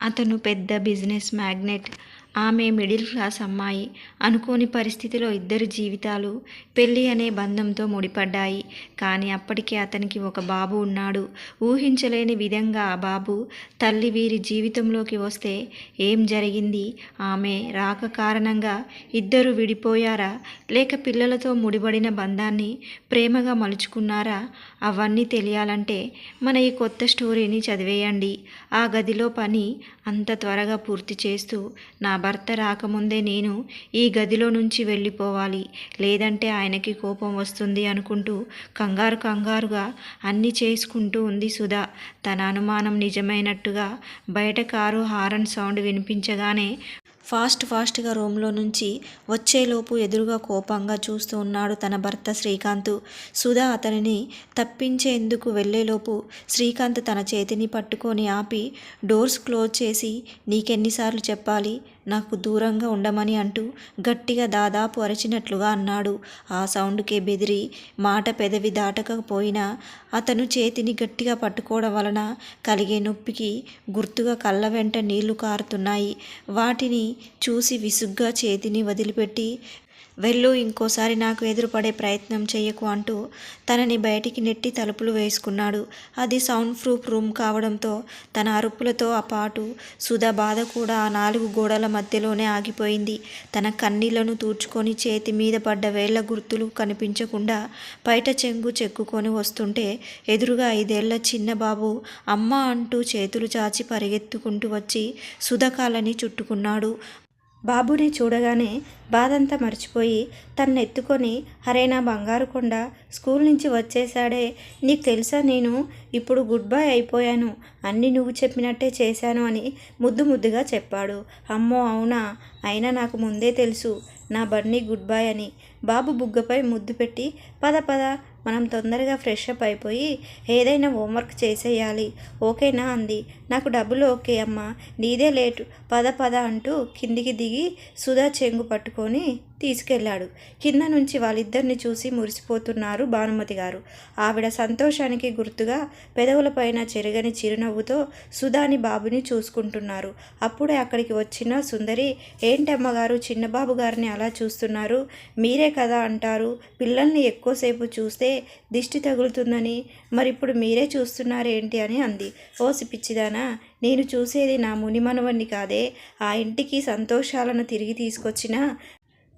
అతను పెద్ద business magnate ఆమె మిడిల్ క్లాస్ అమ్మాయి అనుకోని పరిస్థితిలో ఇద్దరి జీవితాలు పెళ్ళి అనే బంధంతో ముడిపడ్డాయి. కానీ అప్పటికే అతనికి ఒక బాబు ఉన్నాడు. ఊహించలేని విధంగా ఆ బాబు తల్లి వీరి జీవితంలోకి వస్తే ఏం జరిగింది? ఆమె రాక కారణంగా ఇద్దరు విడిపోయారా? లేక పిల్లలతో ముడిపడిన బంధాన్ని ప్రేమగా మలుచుకున్నారా? అవన్నీ తెలియాలంటే మన ఈ కొత్త స్టోరీని చదివేయండి. ఆ గదిలో పని అంత త్వరగా పూర్తి చేస్తూ నా భర్త రాకముందే నేను ఈ గదిలో నుంచి వెళ్ళిపోవాలి. లేదంటే ఆయనకి కోపం వస్తుంది అనుకుంటూ కంగారు కంగారుగా అన్నీ చేసుకుంటూ ఉంది సుధా. తన అనుమానం నిజమైనట్టుగా బయట కారు హారన్ సౌండ్ వినిపించగానే ఫాస్ట్ ఫాస్ట్గా రూమ్లో నుంచి వచ్చేలోపు ఎదురుగా కోపంగా చూస్తూ ఉన్నాడు తన భర్త శ్రీకాంత్. సుధా అతనిని తప్పించేందుకు వెళ్ళేలోపు శ్రీకాంత్ తన చేతిని పట్టుకొని ఆపి డోర్స్ క్లోజ్ చేసి నీకెన్నిసార్లు చెప్పాలి? నాకు దూరంగా ఉండమని అంటూ గట్టిగా దాదాపు అరిచినట్లుగా అన్నాడు. ఆ సౌండ్కే బెదిరి మాట పెదవి దాటకపోయినా అతను చేతిని గట్టిగా పట్టుకోవడం వలన కలిగే నొప్పికి గుర్తుగా కళ్ళ వెంట నీళ్ళు కారుతున్నాయి. వాటిని చూసి విసుగ్గా చేతిని వదిలిపెట్టి వెళ్ళు ఇంకోసారి నాకు ఎదురుపడే ప్రయత్నం చేయకు అంటూ తనని బయటికి నెట్టి తలుపులు వేసుకున్నాడు. అది సౌండ్ ప్రూఫ్ రూమ్ కావడంతో తన అరుపులతో అపాటు సుధా బాధ కూడా ఆ నాలుగు గోడల మధ్యలోనే ఆగిపోయింది. తన కన్నీళ్ళను తూర్చుకొని చేతి మీద పడ్డ వేళ్ళ గుర్తులు కనిపించకుండా బయట చెంగు చెక్కుకొని వస్తుంటే ఎదురుగా ఐదేళ్ళ చిన్న బాబు అమ్మ అంటూ చేతులు చాచి పరిగెత్తుకుంటూ వచ్చి సుధకాలని చుట్టుకున్నాడు. బాబుని చూడగానే బాధంతా మర్చిపోయి తన్ను ఎత్తుకొని హరే నా బంగారు కొండ స్కూల్ నుంచి వచ్చేసాడే నీకు తెలుసా నేను? ఇప్పుడు గుడ్ బై అయిపోయాను. అన్నీ నువ్వు చెప్పినట్టే చేశాను అని ముద్దు ముద్దుగా చెప్పాడు. అమ్మో అవునా? అయినా నాకు ముందే తెలుసు. నా బన్నీ గుడ్ బై అని బాబు బుగ్గపై ముద్దు పెట్టి పద పద మనం తొందరగా ఫ్రెష్ అప్ అయిపోయి ఏదైనా హోంవర్క్ చేసేయాలి. ఓకేనా? అంది. నాకు డబ్బులు ఓకే అమ్మా నీదే లేటు. పద పద అంటూ కిందికి దిగి సుధా చెంగు పట్టుకొని తీసుకెళ్ళాడు. కింద నుంచి వాళ్ళిద్దరిని చూసి మురిసిపోతున్నారు భానుమతి గారు. ఆవిడ సంతోషానికి గుర్తుగా పెదవులపైన చెరగని చిరునవ్వుతో సుధాని బాబుని చూసుకుంటున్నారు. అప్పుడే అక్కడికి వచ్చిన సుందరి ఏంటమ్మగారు చిన్నబాబు గారిని అలా చూస్తున్నారు? మీరే కదా అంటారు. పిల్లల్ని ఎక్కువసేపు చూస్తే దిష్టి తగులుతుందని మరిప్పుడు మీరే చూస్తున్నారేంటి అని అంది. ఓసి పిచ్చిదానా నేను చూసేది నా మునిమనవన్ని కాదే. ఆ ఇంటికి సంతోషాలను తిరిగి తీసుకొచ్చిన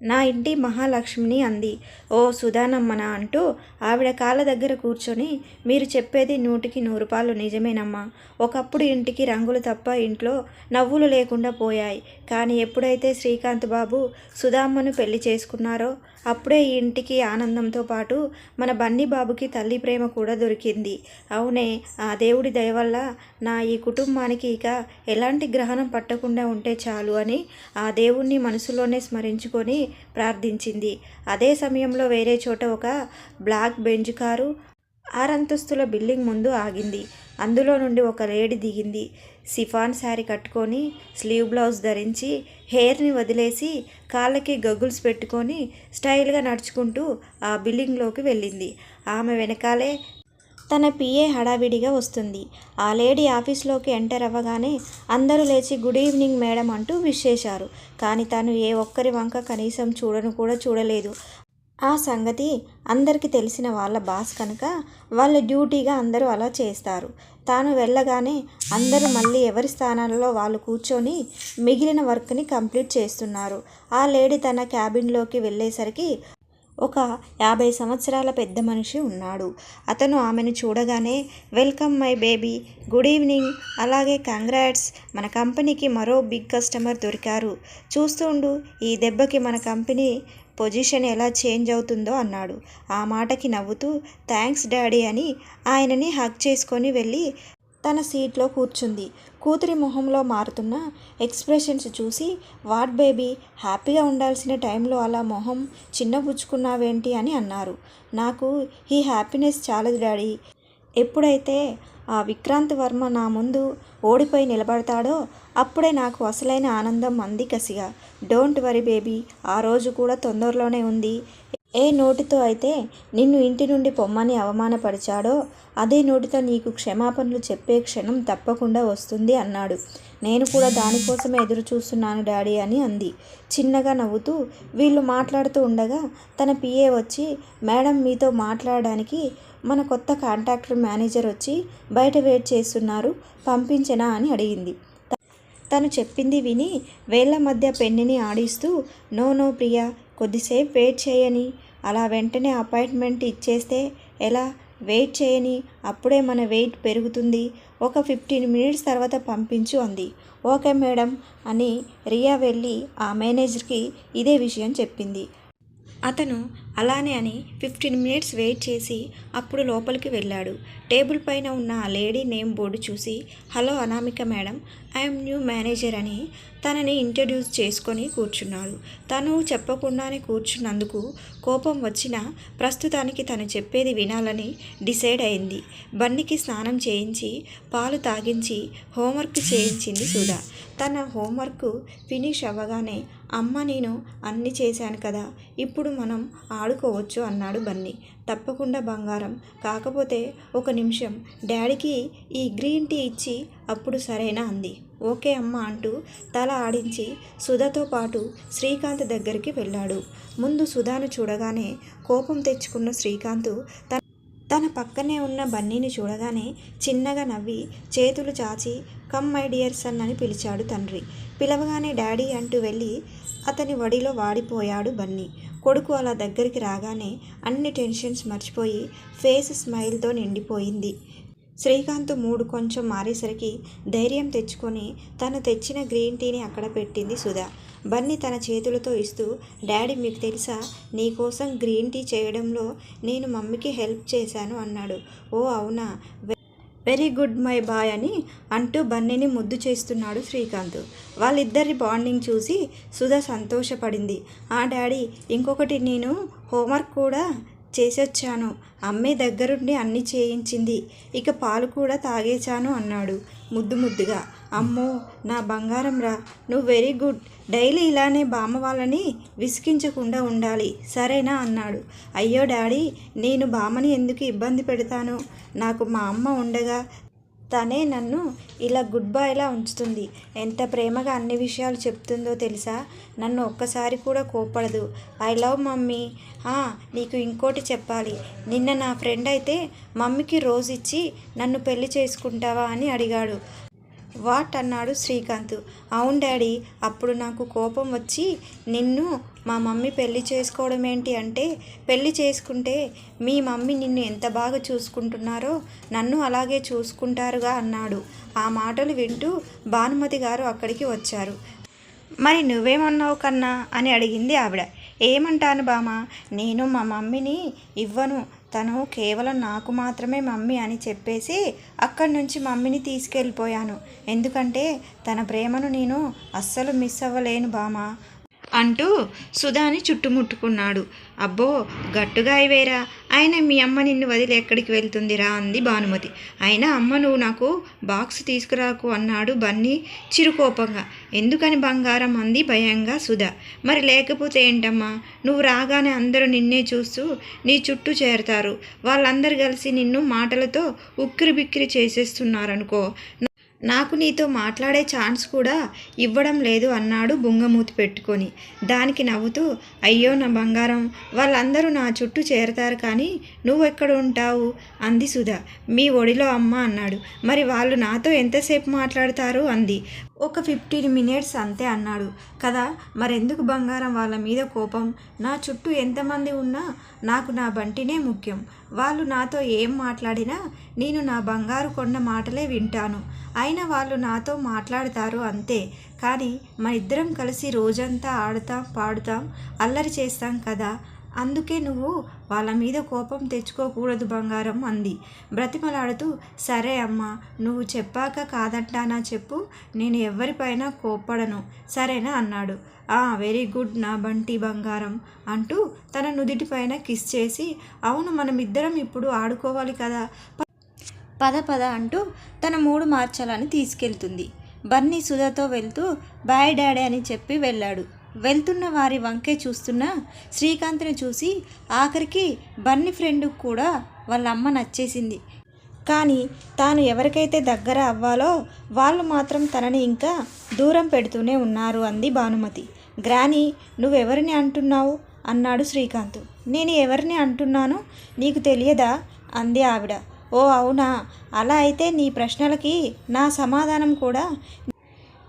నా ఇంటి మహాలక్ష్మిని అంది. ఓ సుధానమ్మన అంటూ ఆవిడ కాళ్ళ దగ్గర కూర్చొని మీరు చెప్పేది నూటికి నూరు పాలు నిజమేనమ్మా. ఒకప్పుడు ఇంటికి రంగులు తప్ప ఇంట్లో నవ్వులు లేకుండా పోయాయి. కానీ ఎప్పుడైతే శ్రీకాంత్ బాబు సుధామ్మను పెళ్ళి చేసుకున్నారో అప్పుడే ఈ ఇంటికి ఆనందంతో పాటు మన బన్నీ బాబుకి తల్లి ప్రేమ కూడా దొరికింది. అవునే ఆ దేవుడి దయ వల్ల నా ఈ కుటుంబానికి ఇక ఎలాంటి గ్రహణం పట్టకుండా ఉంటే చాలు అని ఆ దేవుణ్ణి మనసులోనే స్మరించుకొని ప్రార్థించింది. అదే సమయంలో వేరే చోట ఒక బ్లాక్ బెంజ్ కారు ఆరంతస్తుల బిల్డింగ్ ముందు ఆగింది. అందులో నుండి ఒక లేడి దిగింది. సిఫాన్ శారీ కట్టుకొని స్లీవ్ బ్లౌజ్ ధరించి హెయిర్ని వదిలేసి కాళ్ళకి గగుల్స్ పెట్టుకొని స్టైల్గా నడుచుకుంటూ ఆ బిల్డింగ్లోకి వెళ్ళింది. ఆమె వెనకాలే తన పిఏ హడావిడిగా వస్తుంది. ఆ లేడీ ఆఫీస్లోకి ఎంటర్ అవ్వగానే అందరూ లేచి గుడ్ ఈవినింగ్ మేడం అంటూ విష్ చేశారు. కానీ తను ఏ ఒక్కరి వంక కనీసం చూడను కూడా చూడలేదు. ఆ సంగతి అందరికీ తెలిసిన వాళ్ళ బాస్ కనుక వాళ్ళ డ్యూటీగా అందరూ అలా చేస్తారు. తాను వెళ్ళగానే అందరూ మళ్ళీ ఎవరి స్థానాలలో వాళ్ళు కూర్చొని మిగిలిన వర్క్ని కంప్లీట్ చేస్తున్నారు. ఆ లేడీ తన క్యాబిన్లోకి వెళ్ళేసరికి ఒక యాభై సంవత్సరాల పెద్ద మనిషి ఉన్నాడు. అతను ఆమెను చూడగానే welcome my baby good evening. అలాగే కంగ్రాట్స్ మన కంపెనీకి మరో బిగ్ కస్టమర్ దొరికారు. చూస్తుండు ఈ దెబ్బకి మన కంపెనీ పొజిషన్ ఎలా చేంజ్ అవుతుందో అన్నాడు. ఆ మాటకి నవ్వుతూ థ్యాంక్స్ డాడీ అని ఆయనని హక్ చేసుకొని వెళ్ళి తన సీట్లో కూర్చుంది. కూతురి మొహంలో మారుతున్న ఎక్స్ప్రెషన్స్ చూసి వాట్ బేబీ హ్యాపీగా ఉండాల్సిన టైంలో అలా మొహం చిన్నబుచ్చుకున్నావేంటి అని అన్నారు. నాకు ఈ హ్యాపీనెస్ చాలదు డాడీ. ఎప్పుడైతే ఆ విక్రాంత్ వర్మ నా ముందు ఓడిపోయి నిలబడతాడో అప్పుడే నాకు అసలైన ఆనందం అంది కసిగా. డోంట్ వరీ బేబీ ఆ రోజు కూడా తొందరలోనే ఉంది. ఏ నోటితో అయితే నిన్ను ఇంటి నుండి పొమ్మని అవమానపరిచాడో అదే నోటితో నీకు క్షమాపణలు చెప్పే క్షణం తప్పకుండా వస్తుంది అన్నాడు. నేను కూడా దానికోసమే ఎదురు చూస్తున్నాను డాడీ అని అంది. చిన్నగా నవ్వుతూ వీళ్ళు మాట్లాడుతూ ఉండగా తన పిఏ వచ్చి మేడం మీతో మాట్లాడడానికి మన కొత్త కాంట్రాక్టర్ మేనేజర్ వచ్చి బయట వెయిట్ చేస్తున్నారు పంపించనా అని అడిగింది. తను చెప్పింది విని వేళ్ళ మధ్య పెన్నిని ఆడిస్తూ నో నో ప్రియా కొద్దిసేపు వెయిట్ చేయని అలా వెంటనే అపాయింట్మెంట్ ఇచ్చేస్తే ఎలా? వెయిట్ చేయని అప్పుడే మన వెయిట్ పెరుగుతుంది. ఒక ఫిఫ్టీన్ మినిట్స్ తర్వాత పంపించు అంది. ఓకే మేడం అని రియా వెళ్ళి ఆ మేనేజర్కి ఇదే విషయం చెప్పింది. అతను అలానే అని ఫిఫ్టీన్ మినిట్స్ వెయిట్ చేసి అప్పుడు లోపలికి వెళ్ళాడు. టేబుల్ పైన ఉన్న ఆ లేడీ నేమ్ బోర్డు చూసి hello Anamika madam I'm new manager అని తనని ఇంట్రడ్యూస్ చేసుకొని కూర్చున్నాడు. తను చెప్పకుండానే కూర్చున్నందుకు కోపం వచ్చినా ప్రస్తుతానికి తను చెప్పేది వినాలని డిసైడ్ అయింది. బన్నికి స్నానం చేయించి పాలు తాగించి హోంవర్క్ చేయించింది సుధా. తన హోంవర్క్ ఫినిష్ అవ్వగానే అమ్మ నేను అన్నీ చేశాను కదా ఇప్పుడు మనం ఆడుకోవచ్చు అన్నాడు బన్నీ. తప్పకుండా బంగారం. కాకపోతే ఒక నిమిషం డాడీకి ఈ గ్రీన్ టీ ఇచ్చి అప్పుడు సరేనా అంది. ఓకే అమ్మ అంటూ తల ఆడించి సుధతో పాటు శ్రీకాంత్ దగ్గరికి వెళ్ళాడు. ముందు సుధాను చూడగానే కోపం తెచ్చుకున్న శ్రీకాంత్ తన తన పక్కనే ఉన్న బన్నీని చూడగానే చిన్నగా నవ్వి చేతులు చాచి కమ్ మై డియర్ సన్ అని పిలిచాడు తండ్రి. పిలవగానే డాడీ అంటూ వెళ్ళి అతని వడిలో వాడిపోయాడు బన్నీ. కొడుకు అలా దగ్గరికి రాగానే అన్ని టెన్షన్స్ మర్చిపోయి ఫేస్ స్మైల్తో నిండిపోయింది. శ్రీకాంత్ మూడు కొంచెం మారేసరికి ధైర్యం తెచ్చుకొని తను తెచ్చిన గ్రీన్ టీని అక్కడ పెట్టింది సుధా. బన్నీ తన చేతులతో ఇస్తూ డాడీ మీకు తెలుసా? నీకోసం గ్రీన్ టీ చేయడంలో నేను మమ్మీకి హెల్ప్ చేశాను అన్నాడు. ఓ అవునా? వెరీ గుడ్ మై బాయ్ అని అంటూ బన్నీని ముద్దు చేస్తున్నాడు శ్రీకాంత్. వాళ్ళిద్దరి బాండింగ్ చూసి సుధా సంతోషపడింది. ఆ డాడీ ఇంకొకటి నేను హోంవర్క్ కూడా చేసొచ్చాను. అమ్మే దగ్గరుండి అన్నీ చేయించింది. ఇక పాలు కూడా తాగేశాను అన్నాడు ముద్దు ముద్దుగా. అమ్మో నా బంగారం రా. నువ్వు వెరీ గుడ్. డైలీ ఇలానే బామ్మ వాళ్ళని విసిగించకుండా ఉండాలి. సరేనా అన్నాడు. అయ్యో డాడీ నేను బామ్మని ఎందుకు ఇబ్బంది పెడతాను? నాకు మా అమ్మ ఉండగా తనే నన్ను ఇలా గుడ్ బాయ్లా ఉంచుతుంది. ఎంత ప్రేమగా అన్ని విషయాలు చెప్తుందో తెలుసా? నన్ను ఒక్కసారి కూడా కోపడదు ఐ లవ్ మమ్మీ. ఆ, నీకు ఇంకోటి చెప్పాలి. నిన్న నా ఫ్రెండ్ అయితే మమ్మీకి రోజు ఇచ్చి నన్ను పెళ్ళి చేసుకుంటావా అని అడిగాడు. వాట్ అన్నాడు శ్రీకాంత్. అవును డాడీ అప్పుడు నాకు కోపం వచ్చి నిన్ను మా మమ్మీ పెళ్ళి చేసుకోవడం ఏంటి అంటే పెళ్ళి చేసుకుంటే మీ మమ్మీ నిన్ను ఎంత బాగా చూసుకుంటున్నారో నన్ను అలాగే చూసుకుంటారుగా అన్నాడు. ఆ మాటలు వింటూ భానుమతి గారు అక్కడికి వచ్చారు. మరి నువ్వేమన్నావు కన్నా అని అడిగింది ఆవిడ. ఏమంటాను బామ్మ నేను మా మమ్మీని ఇవ్వను తను కేవలం నాకు మాత్రమే మమ్మీ అని చెప్పేసి అక్కడి నుంచి మమ్మీని తీసుకెళ్ళిపోయాను. ఎందుకంటే తన ప్రేమను నేను అస్సలు మిస్ అవ్వలేను బామా. అంటూ సుధాని చుట్టుముట్టుకున్నాడు. అబ్బో గట్టుగా అయివేరా అయినా మీ అమ్మ నిన్ను వదిలి ఎక్కడికి వెళ్తుందిరా? అంది భానుమతి. అయినా అమ్మ నువ్వు నాకు బాక్స్ తీసుకురాకు అన్నాడు బన్నీ చిరుకోపంగా. ఎందుకని బంగారం? అంది భయంగా సుధా. మరి లేకపోతే ఏంటమ్మా? నువ్వు రాగానే అందరూ నిన్నే చూస్తూ నీ చుట్టూ చేరతారు. వాళ్ళందరూ కలిసి నిన్ను మాటలతో ఉక్కిరి బిక్కిరి చేసేస్తున్నారనుకో. నాకు నీతో మాట్లాడే ఛాన్స్ కూడా ఇవ్వడం లేదు అన్నాడు బుంగమూతి పెట్టుకొని. దానికి నవ్వుతూ అయ్యో నా బంగారం వాళ్ళందరూ నా చుట్టూ చేరతారు కానీ నువ్వు ఎక్కడ ఉంటావు అంది సుధా. మీ ఒడిలో అమ్మ అన్నాడు. మరి వాళ్ళు నాతో ఎంతసేపు మాట్లాడతారు? అంది. ఒక ఫిఫ్టీన్ మినిట్స్ అంతే అన్నాడు. కదా మరెందుకు బంగారం వాళ్ళ మీద కోపం? నా చుట్టూ ఎంతమంది ఉన్నా నాకు నా బంటినే ముఖ్యం. వాళ్ళు నాతో ఏం మాట్లాడినా నేను నా బంగారు కొండ మాటలే వింటాను. అయినా వాళ్ళు నాతో మాట్లాడతారు అంతే. కానీ మన ఇద్దరం కలిసి రోజంతా ఆడుతాం పాడుతాం అల్లరి చేస్తాం కదా. అందుకే నువ్వు వాళ్ళ మీద కోపం తెచ్చుకోకూడదు బంగారం అంది. బ్రతిమలాడుతూ సరే అమ్మా నువ్వు చెప్పాక కాదంటానా చెప్పు నేను ఎవరిపైన కోప్పడను సరేనా అన్నాడు. ఆ వెరీ గుడ్ నా బంటి బంగారం అంటూ తన నుదిటిపైన కిస్ చేసి అవును మనమిద్దరం ఇప్పుడు ఆడుకోవాలి కదా పద పద అంటూ తన మూడు మార్చాలని తీసుకెళ్తుంది. బన్నీ సుధాతో వెళ్తూ బాయ్ డాడీ అని చెప్పి వెళ్ళాడు. వెళ్తున్న వారి వంకే చూస్తున్న శ్రీకాంత్ని చూసి ఆఖరికి బన్ని ఫ్రెండ్కి కూడా వాళ్ళ అమ్మ నచ్చేసింది. కానీ తాను ఎవరికైతే దగ్గర అవ్వాలో వాళ్ళు మాత్రం తనని ఇంకా దూరం పెడుతూనే ఉన్నారు అంది భానుమతి. గ్రాని నువ్వెవరిని అంటున్నావు? అన్నాడు శ్రీకాంత్. నేను ఎవరిని అంటున్నాను? నీకు తెలియదా? అంది ఆవిడ. ఓ అవునా. అలా అయితే నీ ప్రశ్నలకి నా సమాధానం కూడా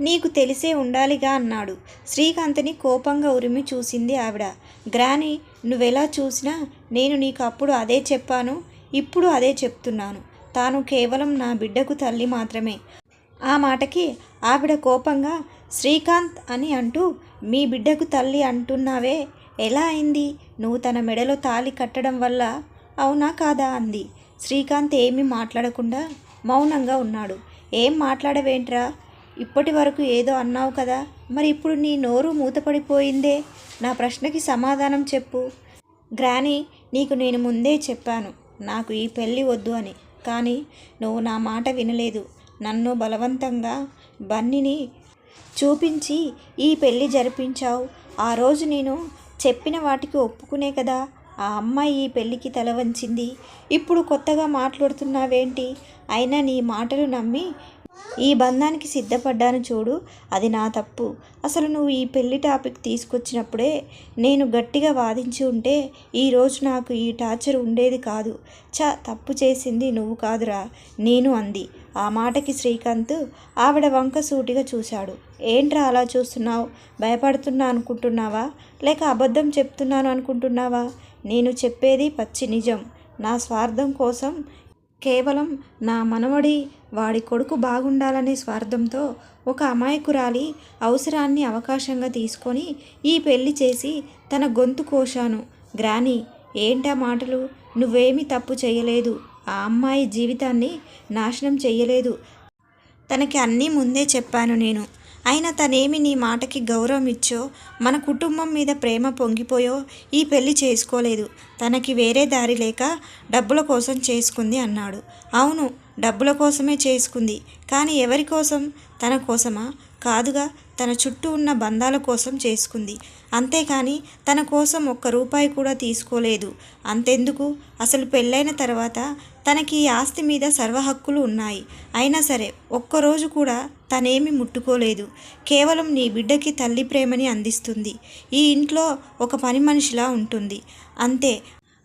నీకు తెలిసే ఉండాలిగా అన్నాడు. శ్రీకాంత్ని కోపంగా ఉరిమి చూసింది ఆవిడ. గ్రాని నువ్వెలా చూసినా నేను నీకు అప్పుడు అదే చెప్పాను ఇప్పుడు అదే చెప్తున్నాను. తాను కేవలం నా బిడ్డకు తల్లి మాత్రమే. ఆ మాటకి ఆవిడ కోపంగా శ్రీకాంత్ అని అంటూ మీ బిడ్డకు తల్లి అంటున్నావే ఎలా అయింది? నువ్వు తన మెడలో తాళి కట్టడం వల్ల అవునా కాదా అంది. శ్రీకాంత్ ఏమీ మాట్లాడకుండా మౌనంగా ఉన్నాడు. ఏం మాట్లాడవేంట్రా? ఇప్పటి వరకు ఏదో అన్నావు కదా. మరి ఇప్పుడు నీ నోరు మూతపడిపోయిందే. నా ప్రశ్నకి సమాధానం చెప్పు. గ్రాని నీకు నేను ముందే చెప్పాను. నాకు ఈ పెళ్ళి వద్దు అని. కానీ నువ్వు నా మాట వినలేదు. నన్ను బలవంతంగా బన్నిని చూపించి ఈ పెళ్ళి జరిపించావు. ఆ రోజు నేను చెప్పిన వాటికి ఒప్పుకునే కదా. ఆ అమ్మాయి ఈ పెళ్ళికి తల వంచింది. ఇప్పుడు కొత్తగా మాట్లాడుతున్నావేంటి? అయినా నీ మాటలు నమ్మి ఈ బంధానికి సిద్ధపడ్డాను చూడు అది నా తప్పు. అసలు నువ్వు ఈ పెళ్ళి టాపిక్ తీసుకొచ్చినప్పుడే నేను గట్టిగా వాదించి ఉంటే ఈరోజు నాకు ఈ టార్చర్ ఉండేది కాదు. చ తప్పు చేసింది నువ్వు కాదురా నేను అంది. ఆ మాటకి శ్రీకాంత్ ఆవిడ వంక సూటిగా చూశాడు. ఏంట్రా అలా చూస్తున్నావు? భయపడుతున్నా అనుకుంటున్నావా? లేక అబద్ధం చెప్తున్నాను అనుకుంటున్నావా? నేను చెప్పేది పచ్చి నిజం. నా స్వార్థం కోసం కేవలం నా మనవడి వాడి కొడుకు బాగుండాలనే స్వార్థంతో ఒక అమాయకురాలి అవసరాన్ని అవకాశంగా తీసుకొని ఈ పెళ్ళి చేసి తన గొంతు కోశాను. గ్రాని ఏంటా మాటలు? నువ్వేమీ తప్పు చేయలేదు. ఆ అమ్మాయి జీవితాన్ని నాశనం చెయ్యలేదు. తనకి అన్నీ ముందే చెప్పాను నేను. అయినా తనేమి నీ మాటకి గౌరవం ఇచ్చో మన కుటుంబం మీద ప్రేమ పొంగిపోయో ఈ పెళ్ళి చేసుకోలేదు. తనకి వేరే దారి లేక డబ్బుల కోసం చేసుకుంది అన్నాడు. అవును డబ్బుల కోసమే చేసుకుంది. కానీ ఎవరి కోసం? తన కోసమా? కాదుగా తన చుట్టూ ఉన్న బంధాల కోసం చేసుకుంది. అంతేకాని తన కోసం ఒక్క రూపాయి కూడా తీసుకోలేదు. అంతెందుకు? అసలు పెళ్ళైన తర్వాత తనకి ఈ ఆస్తి మీద సర్వ హక్కులు ఉన్నాయి. అయినా సరే ఒక్కరోజు కూడా తనేమి ముట్టుకోలేదు. కేవలం నీ బిడ్డకి తల్లి ప్రేమని అందిస్తుంది. ఈ ఇంట్లో ఒక పని మనిషిలా ఉంటుంది. అంతే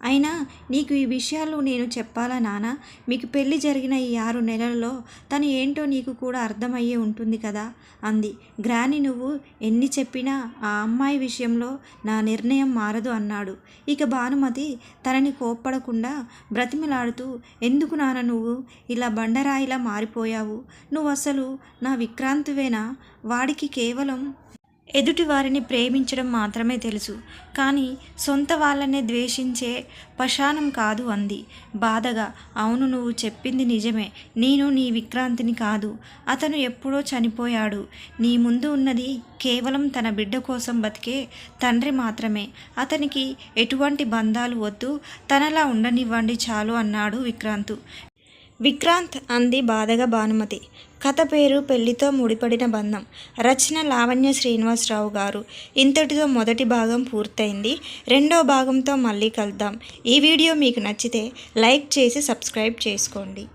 అయినా నీకు ఈ విషయాలు నేను చెప్పాలా నాన్న మీకు పెళ్ళి జరిగిన ఈ ఆరు నెలలలో తను ఏంటో నీకు కూడా అర్థమయ్యే ఉంటుంది కదా? అంది. గ్రాని నువ్వు ఎన్ని చెప్పినా ఆ అమ్మాయి విషయంలో నా నిర్ణయం మారదు అన్నాడు. ఇక భానుమతి తనని కోప్పడకుండా బ్రతిమిలాడుతూ ఎందుకు నాన్న నువ్వు ఇలా బండరాయిలా మారిపోయావు? నువ్వు అసలు నా విక్రాంతివేనా? వాడికి కేవలం ఎదుటి వారిని ప్రేమించడం మాత్రమే తెలుసు. కానీ సొంత వాళ్ళనే ద్వేషించే పశానం కాదు అంది. బాధగా అవును నువ్వు చెప్పింది నిజమే. నేను నీ విక్రాంతిని కాదు. అతను ఎప్పుడో చనిపోయాడు. నీ ముందు ఉన్నది కేవలం తన బిడ్డ కోసం బతికే తండ్రి మాత్రమే. అతనికి ఎటువంటి బంధాలు వద్దు. తనలా ఉండనివ్వండి చాలు అన్నాడు విక్రాంతు. విక్రాంత్ అంది బాధగా భానుమతి. కథ పేరు పెళ్ళితో ముడిపడిన బంధం. రచన లావణ్య శ్రీనివాసరావు గారు. ఇంతటితో మొదటి భాగం పూర్తయింది. రెండో భాగంతో మళ్ళీ కలుద్దాం. ఈ వీడియో మీకు నచ్చితే లైక్ చేసి సబ్స్క్రైబ్ చేసుకోండి.